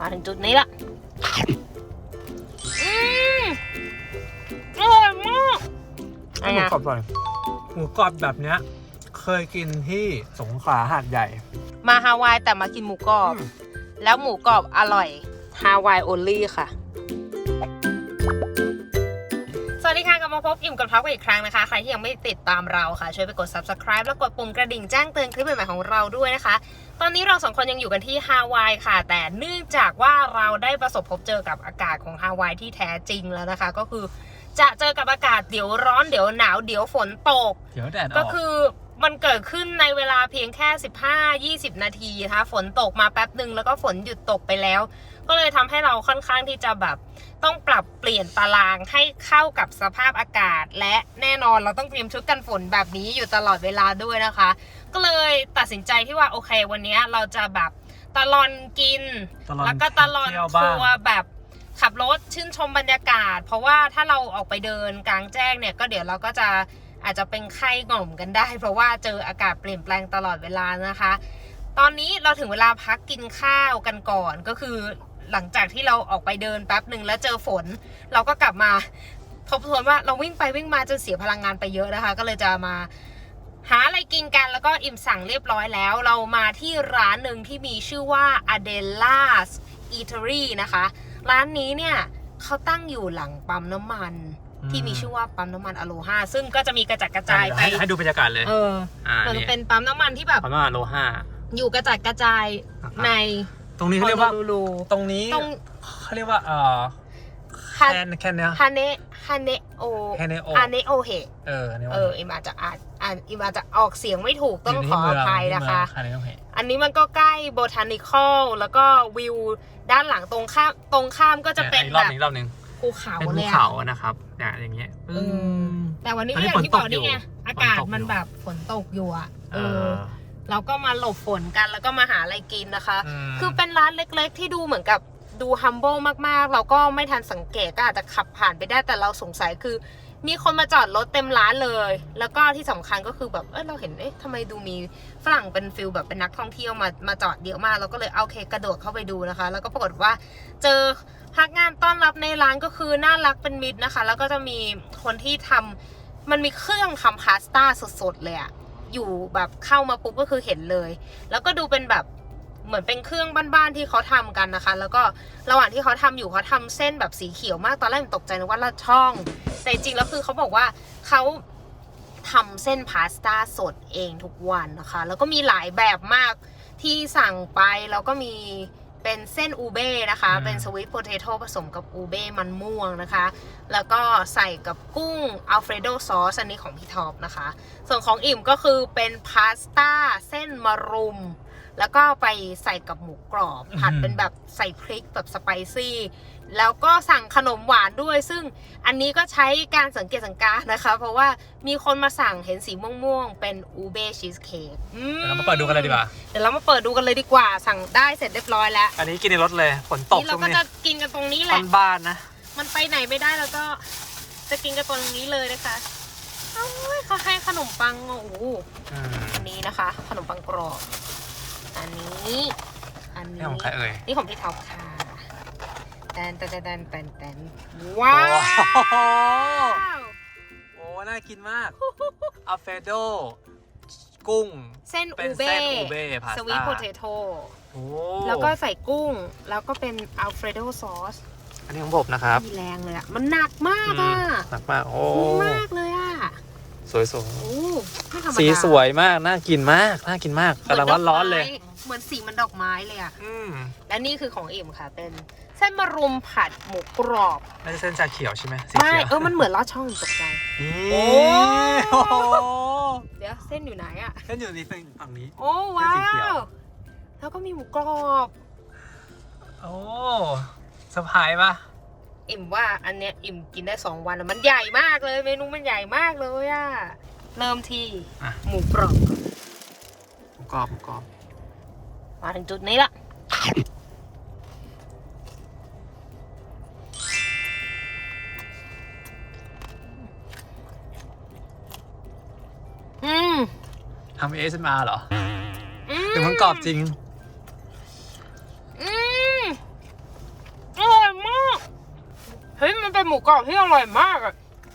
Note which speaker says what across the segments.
Speaker 1: มาถึงจุดนี้ละอืมอร่อยมาก
Speaker 2: หมูกรอบอร่อยหมูกรอบแบบเนี้ย เคยกินที่สงขลาหาดใหญ่
Speaker 1: มาฮาวายแต่มากินหมูกรอบ
Speaker 2: อืม
Speaker 1: แล้วหมูกรอบอร่อย ฮาวายโอลี่ค่ะ วัสดีค่ะกลับมาพบอิ่มกับท็อปกันอีกครั้งนะคะ ใครที่ยังไม่ติดตามเราค่ะ ช่วยไปกด subscribe แล้วกดปุ่มกระดิ่งแจ้งเตือนคลิปใหม่ๆของเราด้วยนะคะ ตอนนี้เราสองคนยังอยู่กันที่ฮาวายค่ะ แต่เนื่องจากว่าเราได้ประสบพบเจอกับอากาศของฮาวายที่แท้จริงแล้วนะคะ ก็คือจะเจอกับอากาศเดี๋ยวร้อนเดี๋ยวหนาวเดี๋ยวฝนตก
Speaker 2: เดี๋ยวแดดอ
Speaker 1: ก็คือมันเกิดขึ้นในเวลาเพียงแค่ 15-20 นาทีนะคะฝนตกมาแป๊บหนึ่งแล้วก็ฝนหยุดตกไปแล้ว ก็เลยทำให้เราค่อนข้างที่จะแบบต้องปรับเปลี่ยนตารางให้เข้ากับสภาพอากาศ และแน่นอนเราต้องเตรียมชุดกันฝนแบบนี้อยู่ตลอดเวลาด้วยนะคะ ก็เลยตัดสินใจที่ว่าโอเควันนี้เราจะแบบตลอนกิน
Speaker 2: ตลอด
Speaker 1: แล้วก็ตลอน
Speaker 2: เที่ยวบ้า
Speaker 1: ทั
Speaker 2: ง
Speaker 1: วร์แบบขับรถชื่นชมบรรยากาศ เพราะว่าถ้าเราออกไปเดินกลางแจ้งเนี่ยก็เดี๋ยวเราก็จะอาจจะเป็นไข้หง่อมกันได้ เพราะว่าเจออากาศเปลี่ยนแปลงตลอดเวลานะคะ ตอนนี้เราถึงเวลาพักกินข้าวกันก่อนก็คือ หลังจากที่เราออกไปเดินแป๊บหนึ่งแล้วเจอฝน เราก็กลับมาทบทวนว่าเราวิ่งไปวิ่งมาจนเสียพลังงานไปเยอะนะคะ ก็เลยจะมาหาอะไรกินกันแล้วก็อิ่มสั่งเรียบร้อยแล้ว เรามาที่ร้านหนึ่งที่มีชื่อว่า Adela's Eatery นะคะ ร้านนี้เนี่ยเขาตั้งอยู่หลังปั๊มน้ำมันที่มีชื่อว่าปั๊มน้ำมันอโลฮาซึ่งก็จะมีกระจัดกระจายไป
Speaker 2: ให้ให้ดูบรรยากาศเลย
Speaker 1: เออ
Speaker 2: อ่า
Speaker 1: มัน
Speaker 2: นี่
Speaker 1: เป็นปั๊มน้ำมันที่แบบ
Speaker 2: ประมาณโลห้า
Speaker 1: อยู่กระจัดกระจาย
Speaker 2: นะครับ
Speaker 1: ใน
Speaker 2: ตรงนี้เขาเรียกว่า
Speaker 1: ฮอลูลู
Speaker 2: ตรงนี้
Speaker 1: ตรง
Speaker 2: เขาเรียกว่าเอ่อ
Speaker 1: ฮา
Speaker 2: แคนแคนเนี้ย
Speaker 1: ฮาเนะฮาเนะโอ
Speaker 2: ฮาเนะโอ
Speaker 1: ฮาเนะโอเฮ
Speaker 2: เออเนี่ย
Speaker 1: เอออิมอาจจะอ่านอ่านอิมอาจจะออกเสียงไม่ถูกต้องขออภัยนะคะ
Speaker 2: คาเนโอเฮ
Speaker 1: อันนี้มันก็ใกล้โบทานิคอลแล้วก็วิวด้านหลังตรงข้ามตรงข้ามก็จะเป็น
Speaker 2: อีกร
Speaker 1: แบ
Speaker 2: อบบหนึงรอบหนึง
Speaker 1: ภูเขา
Speaker 2: เป็นภู
Speaker 1: เลยอะ
Speaker 2: เขานะครับเนี่ยอย่างเงี้ย
Speaker 1: เออแต่วันนี้
Speaker 2: อัน
Speaker 1: ก็
Speaker 2: นี้
Speaker 1: อย่างที่บอก
Speaker 2: ฝนตกอยู่
Speaker 1: นี่ไงอากาศ
Speaker 2: ฝนตกอยู่
Speaker 1: มันแบบฝนตกอยู่อะ
Speaker 2: เอ
Speaker 1: เออ
Speaker 2: อ
Speaker 1: เราก็มาหลบฝนกันแล้วก็มาหาอะไรกินนะคะ
Speaker 2: ม
Speaker 1: คือเป็นร้านเล็กๆ ที่ดูเหมือนกับดู humble มากๆ เราก็ไม่ทันสังเกตก็อาจจะขับผ่านไปได้แต่เราสงสัยคือ มีคนมาจอดรถเต็มร้านเลย แล้วก็ที่สำคัญก็คือแบบเออเราเห็นเอ๊ะทำไมดูมีฝรั่งเป็นฟิลแบบเป็นนักท่องเที่ยวมามาจอดเยอะมากเราก็เลยเอาโอเคกระโดดเข้าไปดูนะคะ แล้วก็ปรากฏว่าเจอพนักงานต้อนรับในร้านก็คือน่ารักเป็นมิตรนะคะ แล้วก็จะมีคนที่ทำมันมีเครื่องทำพาสต้าสดๆเลยอะ อยู่แบบเข้ามาปุ๊บก็คือเห็นเลย แล้วก็ดูเป็นแบบเหมือนเป็นเครื่องบ้านๆที่เขาทำกันนะคะ แล้วก็ระหว่างที่เขาทำอยู่เขาทำเส้นแบบสีเขียวมากตอนแรกผมตกใจนึกว่าลอดช่อง แต่จริงแล้วคือเขาบอกว่าเขาทำเส้นพาสต้าสดเองทุกวันนะคะ แล้วก็มีหลายแบบมากที่สั่งไปแล้วก็มี เป็นเส้นอูเบ้นะคะ
Speaker 2: อืม
Speaker 1: เป็นสวีทโพเทโต้ผสมกับอูเบ้มันม่วงนะคะ แล้วก็ใส่กับกุ้งอัลเฟรโดซอสอันนี้ของพี่ท็อปนะคะ ส่วนของอิ่มก็คือเป็นพาสต้าเส้นมะรุม แล้วก็ไปใส่กับหมูกรอบ ผัด
Speaker 2: อืม
Speaker 1: เป็นแบบใส่พริกแบบสไปซี่ แล้วก็สั่งขนมหวานด้วย ซึ่งอันนี้ก็ใช้การสังเกตสังการนะคะ เพราะว่ามีคนมาสั่งเห็นสีม่วงๆ เป็นอูเบ้ชีสเค้ก
Speaker 2: เดี๋ยวเรามาเปิดดูกันเลยดีกว่า
Speaker 1: เดี๋ยวเรามาเปิดดูกันเลยดีกว่า สั่งได้เสร็จเรียบร้อยแล้ว
Speaker 2: อันนี้กินในรถเลยฝนตก
Speaker 1: นี่เรา
Speaker 2: ช่วง
Speaker 1: ก็
Speaker 2: นี้
Speaker 1: จะกินกันตรงนี้แหละ
Speaker 2: บ้านๆนะ
Speaker 1: มันไปไหนไม่ได้แล้วก็จะกินกันตรงนี้เลยนะคะเอ้ยเขาให้ขนมปังโอ้โห
Speaker 2: อืม
Speaker 1: อันนี้นะคะ ขนมปังกรอบ อันนี้ อัน
Speaker 2: นี่
Speaker 1: นี้
Speaker 2: ของใครเอ่ย
Speaker 1: นี่ของพี่ท็อปค่ะแตนแตนแตนแตนแตนแตนว้าว
Speaker 2: โอ้น่ากินมากอัลเฟโดกุ้ง
Speaker 1: เส้น
Speaker 2: เป็
Speaker 1: อู
Speaker 2: น
Speaker 1: เบ้
Speaker 2: เส้นอูเบ้พาส
Speaker 1: ส
Speaker 2: ต้า
Speaker 1: วีทโพเทโต้
Speaker 2: โอ้
Speaker 1: แล้วก็ใส่กุ้ง แล้วก็เป็นอัลเฟรโดซอส
Speaker 2: อันนี้ของผมนะครับ
Speaker 1: มีแรงเลยอะมันหนักมากอะ
Speaker 2: หนักมากโอ้
Speaker 1: คุ้มมากเลยอะ
Speaker 2: สวยสวย
Speaker 1: โอ้ไม่ธรรมดา
Speaker 2: สีสวยมากน่ากินมากน่ากินมากกำลังร้อนๆเลย
Speaker 1: เหมื อนสีมันดอกไม้เลยอะ
Speaker 2: อืม
Speaker 1: และนี่คือของอิ่มค่ะ เป็นเส้นมะรุมผัดหมูกรอบ
Speaker 2: น่าจะเส้นชาเขียวใช่ไหมสี
Speaker 1: ไม่
Speaker 2: เขียว
Speaker 1: เออมันเหมือนลอดช่องตกใจ
Speaker 2: นี่
Speaker 1: โอ้
Speaker 2: โอ้โห
Speaker 1: เดี๋ยวเส้นอยู่ไหนอะ
Speaker 2: เส้นอยู่นี่ฝั่งนี้
Speaker 1: โอ้ว้า
Speaker 2: เส้นสีเขียว
Speaker 1: วแล้วก็มีหมูกรอบ
Speaker 2: โอ้สะพายปะ
Speaker 1: อิ่มว่าอันเนี้ยอิ่มกินได้สองวันอะมันใหญ่มากเลย เมนูมันใหญ่มากเลยอะเริ่มที่
Speaker 2: อะ
Speaker 1: หมูกรอบ
Speaker 2: หมูกรอบหมูกรอบ
Speaker 1: มาถึงจุดนี้ละอืม
Speaker 2: ทำ ASMR เหรอหรือมันกรอบจริง
Speaker 1: อืมอร่อยมาก เฮ้ย มันเป็นหมูกรอบที่อร่อยมากอะ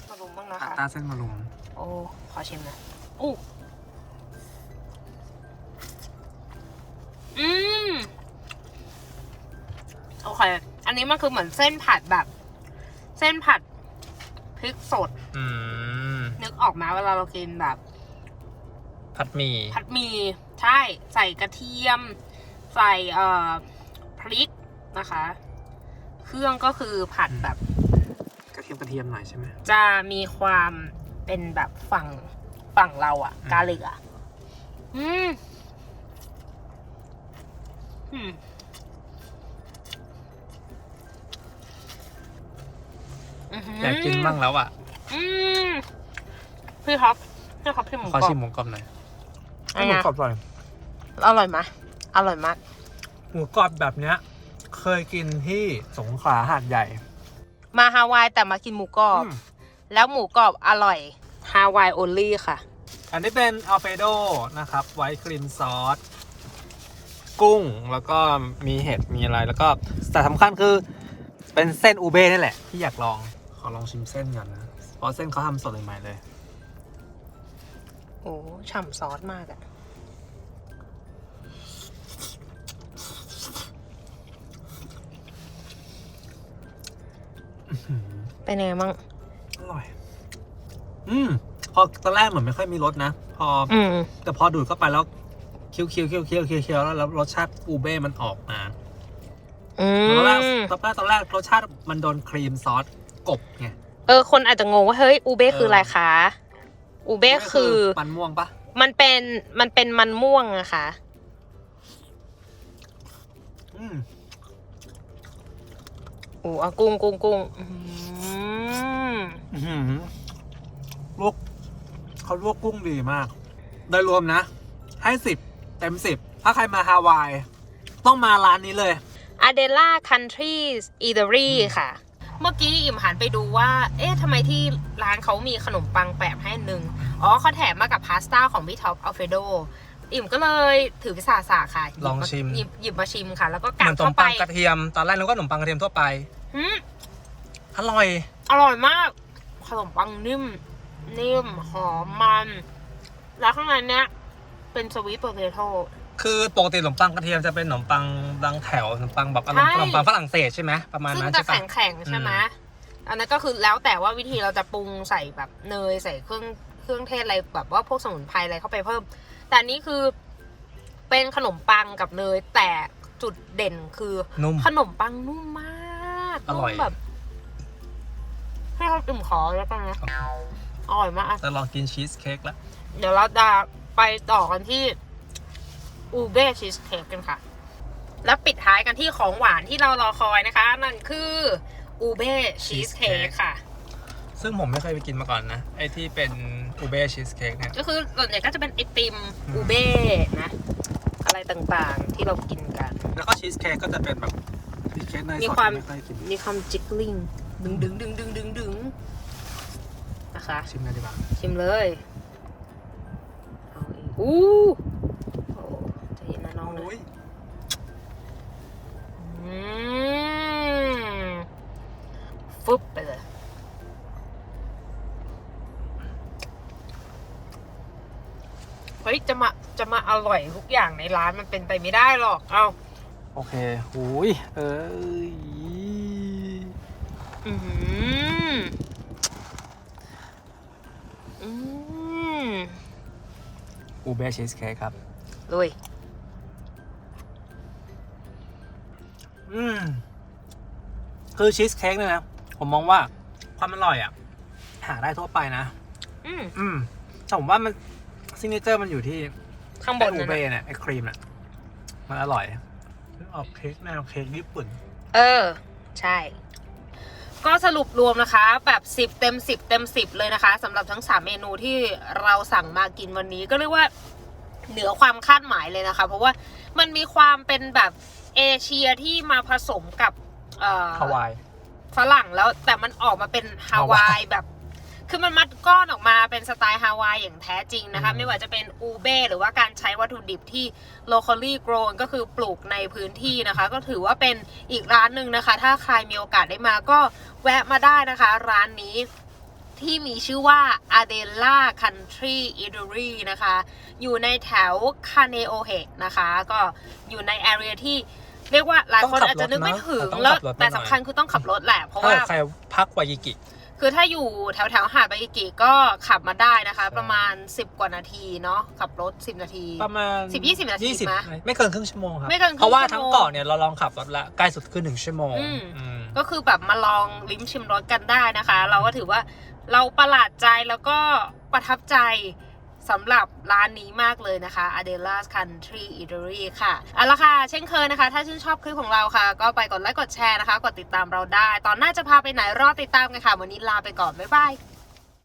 Speaker 1: มาลุมบ้างนะ
Speaker 2: ต
Speaker 1: คะ
Speaker 2: ตาเส้นมาลุม
Speaker 1: โอ้ ขอชิมหนะอู้ เค อันนี้มันคือเหมือนเส้นผัดแบบ เส้นผัดพริกสด
Speaker 2: อืม
Speaker 1: นึกออกมาเวลาเรากินแบบ
Speaker 2: ผัดหมี่
Speaker 1: ผัดหมี่ใช่ ใส่กระเทียม ใส่เอ่อพริกนะคะ เครื่องก็คือผัดแบบ
Speaker 2: กระเทียมกระเทียมหน่อยใช่ไหม
Speaker 1: จะมีความเป็นแบบฝั่งฝั่งเราอะ
Speaker 2: อืม
Speaker 1: กาลิกอะอืมอืม อื้อหื
Speaker 2: อยากกินบ้างแล้วอะ
Speaker 1: อืมพี่ครับพี่ครับพี่หมู
Speaker 2: ขอก
Speaker 1: รอ
Speaker 2: ชิ
Speaker 1: บ
Speaker 2: มหมูกรอบหน่อย
Speaker 1: อันเนี้ย
Speaker 2: กรอบหน่อย
Speaker 1: อร่อยไหมอร่อยมาก
Speaker 2: หมูกรอบแบบเนี้ย เคยกินที่สงขลาหาดใหญ่
Speaker 1: มาฮาวายแต่มากินหมูกรอบ
Speaker 2: อืม
Speaker 1: แล้วหมูกรอบอร่อยฮาวายโอลี่ค่ะ
Speaker 2: อันนี้เป็นอัลเฟโดนะครับ ไวท์ครีมซอส กุ้งแล้วก็มีเห็ดมีอะไรแล้วก็แต่สำคัญคือเป็นเส้นอูเบ้นี่แหละ ที่อยากลองข อลองชิมเส้นก่อนนะเพราะเส้นเขาทำสดใหม่ๆเลย
Speaker 1: โอ้ฉ่ำซอสมากอะเป็นยังไงบ้าง
Speaker 2: อร่อย อืม พอตอนแรกเหมือนไม่ค่อยมีรสนะพออ
Speaker 1: อืม
Speaker 2: แต่พอดูดเข้าไปแล้วเคี้ยวเคี้ยวเคี้ยวเคี้ยวเคี้ยวเคี้ยวแล้วแล้วรสชาติอูเบ้มันออกมา
Speaker 1: อื
Speaker 2: ตอนแรก
Speaker 1: ม
Speaker 2: ตอนแรกตอนแรกรสชาติมันโดนครีมซอส กบไง
Speaker 1: เออ คนอาจจะงงว่าเฮ้ยอูเบ้คืออะไรคะ อูเบ้คือ
Speaker 2: มันม่วงปะ
Speaker 1: มันเป็นมันเป็นมันม่วงอะค่ะ
Speaker 2: อืม
Speaker 1: โอ้เอากุ้งกุ้งกุ้งอืม
Speaker 2: อื้อหือลวกเขาลวกกุ้งดีมาก โดยรวมนะ ให้สิบเต็มสิบ ถ้าใครมาฮาวาย ต้องมาร้านนี้เลย
Speaker 1: อเดล่าคันทรีสอีเดอรี่ค่ะ เมื่อกี้อิ่มหันไปดูว่า เอ๊ะทำไมที่ร้านเขามีขนมปังแปบให้อันหนึ่งอ๋อเขาแถมมากับพาสต้าของพี่ท็อปอัลเฟโด อิ่มก็เลยถือวิสาสะค่ะหยิบ
Speaker 2: ลองชิม
Speaker 1: หยิบหยิบมาชิมค่ะ แล้วก็
Speaker 2: เห
Speaker 1: กั
Speaker 2: มื
Speaker 1: ด
Speaker 2: อนขน
Speaker 1: เข้ามไป
Speaker 2: ปังกระเทียม ตอนแรกนึกว่าขนมปังกระเทียมทั่วไป
Speaker 1: หืม
Speaker 2: อร่อย
Speaker 1: อร่อยมาก ขนมปังนิ่ม นิ่มหอมมัน แล้วข้างในเนี้ยเป็นสวีทโปเตโต้
Speaker 2: คือปกติขนมปังกระเทียมจะเป็นขนมปังบางแถวขนมปังแบบอารมณ์
Speaker 1: ใช่
Speaker 2: ขนมปังฝรั่งเศสใช่ไหมประมาณ
Speaker 1: ซึ่ง
Speaker 2: นั้น
Speaker 1: จะ
Speaker 2: ใช่ปะ
Speaker 1: แข็งแข็งๆใช่ไหม
Speaker 2: อืม
Speaker 1: อันนั้นก็คือแล้วแต่ว่าวิธีเราจะปรุงใส่แบบเนยใส่เครื่องเครื่องเทศอะไรแบบว่าพวกสมุนไพรอะไรเข้าไปเพิ่ม แต่อันนี้คือเป็นขนมปังกับเนยแต่จุดเด่นคือ
Speaker 2: นุ่ม
Speaker 1: ขนมปังนุ่มมาก
Speaker 2: อร่อย
Speaker 1: นุ่มแบบให้เขาอิ่มขอแล้วกันนะอร่อยมาก
Speaker 2: จะลองกินชีสเค้กแล้ว
Speaker 1: เดี๋ยวเราจะไปต่อกันที่ อูเบ้ชีสเค้กกันค่ะ แล้วปิดท้ายกันที่ของหวานที่เรารอคอยนะคะ นั่นคืออูเบ้ชีสเค้กค่ะ
Speaker 2: ซึ่งผมไม่เคยไปกินมาก่อนนะ ไอที่เป็นอูเบ้ชีสเค้กเนี่ย
Speaker 1: ก็คือส่วนใหญ่ก็จะเป็นไอติม
Speaker 2: อืม
Speaker 1: อูเบ้นะ อะไรต่างๆที่เรากินกัน
Speaker 2: แล้วก็ชีสเค้กก็จะเป็นแบบชีสเค้กเนย
Speaker 1: มี
Speaker 2: สด
Speaker 1: ความ
Speaker 2: ไม่ค่อยกิน
Speaker 1: มีความจิกลิงดึงดึงดึงดึงดึงดึงนะคะ
Speaker 2: ชิมกันดีกว่า
Speaker 1: ชิมเลยเอาอีกอู้โอ้ เฮ้ยจะมาจะมาอร่อยทุกอย่างในร้านมันเป็นไปไม่ได้หรอก เอา
Speaker 2: โอเคหูยเอ้ย
Speaker 1: อืมอืม
Speaker 2: อูเบ้ชีสเค้กครับ
Speaker 1: ลุย
Speaker 2: อืมคือชีสเค้กเนี่ยนะ ผมมองว่าความอร่อยอะ หาได้ทั่วไปนะ
Speaker 1: อืม
Speaker 2: อืมแต่ผมว่ามัน ซิงเกิลเจอร์มันอยู่ที่
Speaker 1: ข้างบ
Speaker 2: ไอ้
Speaker 1: น
Speaker 2: อู
Speaker 1: นั่น
Speaker 2: เบ้
Speaker 1: นะ
Speaker 2: เนี่ยไอ้ครีมเนี่ยมันอร่อยออกเค้กแนวเค้กญี่ปุ่น
Speaker 1: เออ ใช่ ก็สรุปรวมนะคะ แบบ 10 เต็ม 10 เต็ม 10 เลยนะคะสำหรับทั้ง 3 เมนูที่เราสั่งมากินวันนี้ก็เรียกว่าเหนือความคาดหมายเลยนะคะ เพราะว่ามันมีความเป็นแบบเอเชียที่มาผสมกับเอ่อ
Speaker 2: ฮาวาย
Speaker 1: ฝรั่งแล้วแต่มันออกมาเป็นฮาวายแบบ คือมันมัดก้อนออกมาเป็นสไตล์ฮาวายอย่างแท้จริงนะคะ
Speaker 2: อืม
Speaker 1: ไม่ว่าจะเป็นอูเบ้หรือว่าการใช้วัตถุดิบที่ locally grown ก็คือปลูกในพื้นที่นะคะ ก็ถือว่าเป็นอีกร้านหนึ่งนะคะ ถ้าใครมีโอกาสได้มาก็แวะมาได้นะคะ ร้านนี้ที่มีชื่อว่า Adela Country Eatery นะคะ อยู่ในแถวคาเนโอเฮนะคะ ก็อยู่ใน area ที่เรียกว่าหลายคน
Speaker 2: ต้องขับ
Speaker 1: อาจจะนึกไม่
Speaker 2: รถนะ
Speaker 1: ถึง
Speaker 2: ต้อง
Speaker 1: แล้ว
Speaker 2: ขับรถมา
Speaker 1: แต่
Speaker 2: หน่อย
Speaker 1: สำคัญคือต้องขับรถแหละ เพราะ
Speaker 2: ถ้า
Speaker 1: ว่า
Speaker 2: ใครพักวายากิ
Speaker 1: คือถ้าอยู่แถวแถวๆหาดบายิกิก็ขับมาได้นะคะ
Speaker 2: ใช่
Speaker 1: ประมาณ 10 กว่านาทีเนาะขับรถ 10 นาที
Speaker 2: ประมาณ
Speaker 1: 10 20นาที
Speaker 2: ยี่สิบ
Speaker 1: ไหม
Speaker 2: ไม่เกินครึ่งชั่วโมงครับ
Speaker 1: ไม่เกินครึ่ง
Speaker 2: เพราะว่า
Speaker 1: ชั่
Speaker 2: ทั้
Speaker 1: ว
Speaker 2: ง
Speaker 1: โมง
Speaker 2: เกาะเนี่ยเราลองขับรถละใกล้สุดคือหนึ่งชั่วโมง
Speaker 1: อืม
Speaker 2: อืม
Speaker 1: ก็คือแบบมาลองลิ้มชิมรสกันได้นะคะ เราก็ถือว่าเราประหลาดใจแล้วก็ประทับใจ สำหรับร้านนี้มากเลยนะคะ Adela's Country Eatery ค่ะเอาละค่ะ เช่นเคยนะคะ ถ้าชื่นชอบคลิปของเราค่ะ ก็ไปกดไลค์กดแชร์นะคะ กดติดตามเราได้ ตอนหน้าจะพาไปไหนรอติดตามกันค่ะ วันนี้ลาไปก่อน บ๊ายบาย